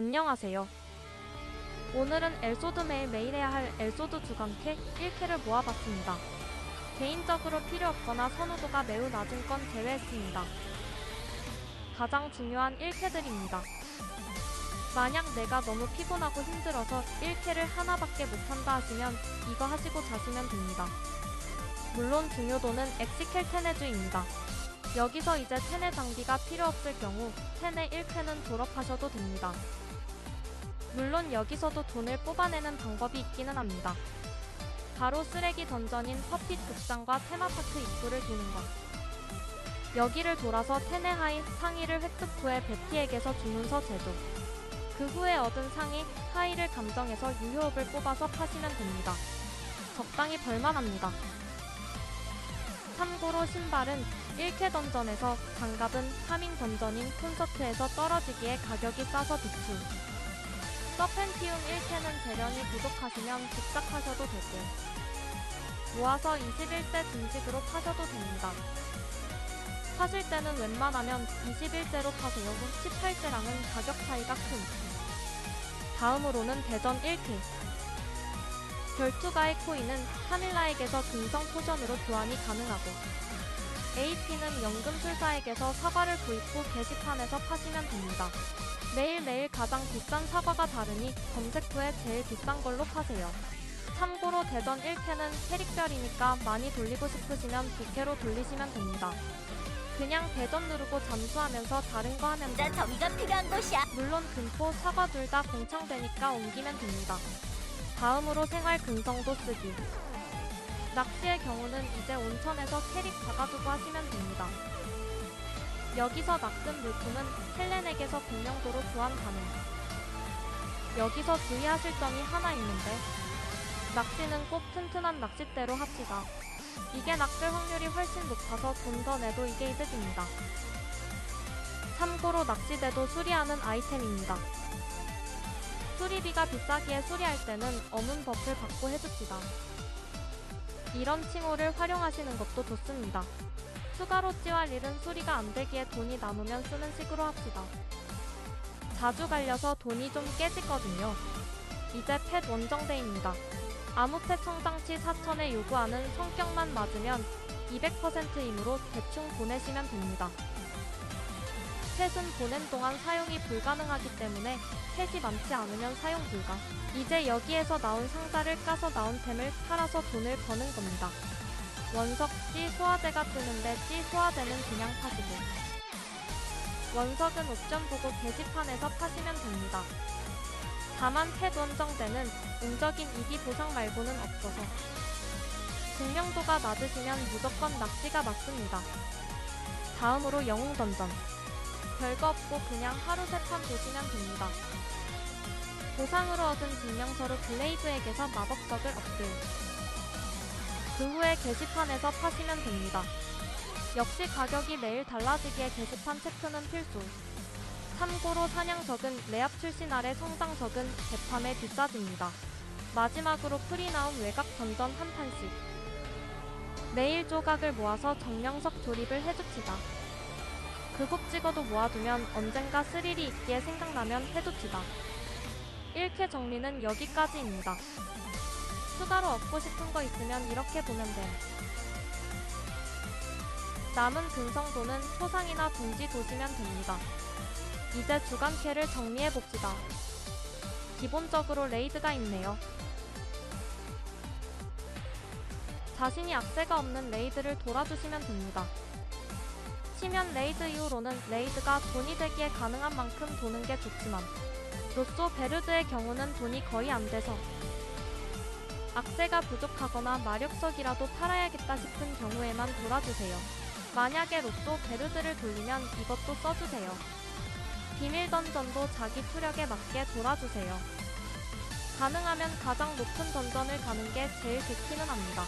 안녕하세요. 오늘은 엘소드 매일 매일 해야 할 엘소드 주간캐 1캐를 모아봤습니다. 개인적으로 필요 없거나 선호도가 매우 낮은 건 제외했습니다. 가장 중요한 1캐들입니다. 만약 내가 너무 피곤하고 힘들어서 1캐를 하나밖에 못한다 하시면 이거 하시고 자시면 됩니다. 물론 중요도는 엑시켈 테네주입니다. 여기서 이제 테네 장비가 필요 없을 경우 테네 1캐는 졸업하셔도 됩니다. 물론 여기서도 돈을 뽑아내는 방법이 있기는 합니다. 바로 쓰레기 던전인 퍼핏 극장과 테마파크 입구를 도는 것. 여기를 돌아서 테네 하이 상의를 획득 후에 베티에게서 주문서 제조. 그 후에 얻은 상의 하이를 감정해서 유효업을 뽑아서 파시면 됩니다. 적당히 벌만합니다. 참고로 신발은 1캐 던전에서 장갑은 3인 던전인 콘서트에서 떨어지기에 가격이 싸서 비추. 서펜티움 1캐는 재련이 부족하시면 직작하셔도 되고 모아서 21대 중직으로 파셔도 됩니다. 파실 때는 웬만하면 21대로 파세요. 18대랑은 가격 차이가 큰. 다음으로는 대전 1캐. 결투가의 코인은 카밀라에게서 금성 포션으로 교환이 가능하고 AP는 연금술사에게서 사과를 구입 후 게시판에서 파시면 됩니다. 매일매일 가장 비싼 사과가 다르니 검색 후에 제일 비싼 걸로 파세요. 참고로 대전 1캐는 캐릭별이니까 많이 돌리고 싶으시면 2캐로 돌리시면 됩니다. 그냥 대전 누르고 잠수하면서 다른 거 하면 나 돼요. 정의가 필요한 곳이야. 물론 금포, 사과 둘 다 공창되니까 옮기면 됩니다. 다음으로 생활 근성도 쓰기. 낚시의 경우는 이제 온천에서 캐릭 박아두고 하시면 됩니다. 여기서 낚은 물품은 헬렌에게서 공명도로 교환 가능. 여기서 주의하실 점이 하나 있는데 낚시는 꼭 튼튼한 낚싯대로 합시다. 이게 낚을 확률이 훨씬 높아서 돈 더 내도 이게 이득입니다. 참고로 낚시대도 수리하는 아이템입니다. 수리비가 비싸기에 수리할 때는 어문 버프를 받고 해줍시다. 이런 칭호를 활용하시는 것도 좋습니다. 추가로 찌할 일은 수리가 안 되기에 돈이 남으면 쓰는 식으로 합시다. 자주 갈려서 돈이 좀 깨지거든요. 이제 펫 원정대입니다. 아무 펫 성장치 4천에 요구하는 성격만 맞으면 200%이므로 대충 보내시면 됩니다. 펫은 보낸 동안 사용이 불가능하기 때문에 펫이 많지 않으면 사용 불가. 이제 여기에서 나온 상자를 까서 나온 템을 팔아서 돈을 버는 겁니다. 원석 C 소화제가 뜨는데 C 소화제는 그냥 파시고. 원석은 옵션 보고 게시판에서 파시면 됩니다. 다만 펫 원정대는 운적인 이기 보상 말고는 없어서 증명도가 낮으시면 무조건 낚시가 맞습니다. 다음으로 영웅 던전. 별거 없고 그냥 하루 세 판 보시면 됩니다. 보상으로 얻은 증명서로 블레이드에게서 마법석을 업글. 그 후에 게시판에서 파시면 됩니다. 역시 가격이 매일 달라지기에 게시판 체크는 필수. 참고로 사냥석은 레압 출신 아래 성장석은 재판에 비싸집니다. 마지막으로 풀이 나온 외곽 던전 한 판씩. 매일 조각을 모아서 정령석 조립을 해줍시다. 그곡 찍어도 모아두면 언젠가 스릴이 있기에 생각나면 해둡시다. 1캐 정리는 여기까지입니다. 추가로 얻고 싶은 거 있으면 이렇게 보면 돼. 남은 근성도는 소상이나 둥지 도시면 됩니다. 이제 주간캐를 정리해봅시다. 기본적으로 레이드가 있네요. 자신이 악재가 없는 레이드를 돌아주시면 됩니다. 치면 레이드 이후로는 레이드가 돈이 되기에 가능한 만큼 도는 게 좋지만 로쏘 베르드의 경우는 돈이 거의 안 돼서 악재가 부족하거나 마력석이라도 팔아야겠다 싶은 경우에만 돌아주세요. 만약에 로쏘 베르드를 돌리면 이것도 써주세요. 비밀 던전도 자기 투력에 맞게 돌아주세요. 가능하면 가장 높은 던전을 가는 게 제일 좋기는 합니다.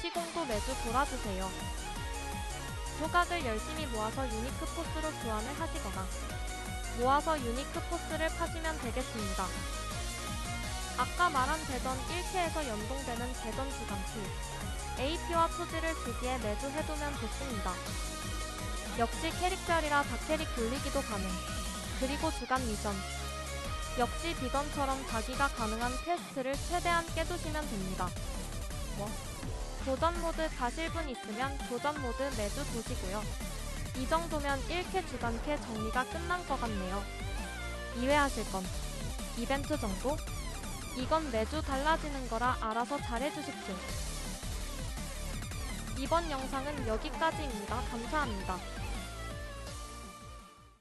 시공도 매주 돌아주세요. 조각을 열심히 모아서 유니크 포스로 교환을 하시거나 모아서 유니크 포스를 파시면 되겠습니다. 아까 말한 대전 1캐에서 연동되는 대전 주간키 AP와 토지를 주기에 매주 해두면 좋습니다. 역시 캐릭별이라 다캐릭 돌리기도 가능. 그리고 주간 미션. 역시 비건처럼 자기가 가능한 퀘스트를 최대한 깨두시면 됩니다. 뭐? 도전 모드 가실 분 있으면 도전 모드 매주 보시고요. 이 정도면 1캐 주간캐 정리가 끝난 것 같네요. 2회 하실 건 이벤트 정도? 이건 매주 달라지는 거라 알아서 잘해주십시오. 이번 영상은 여기까지입니다. 감사합니다.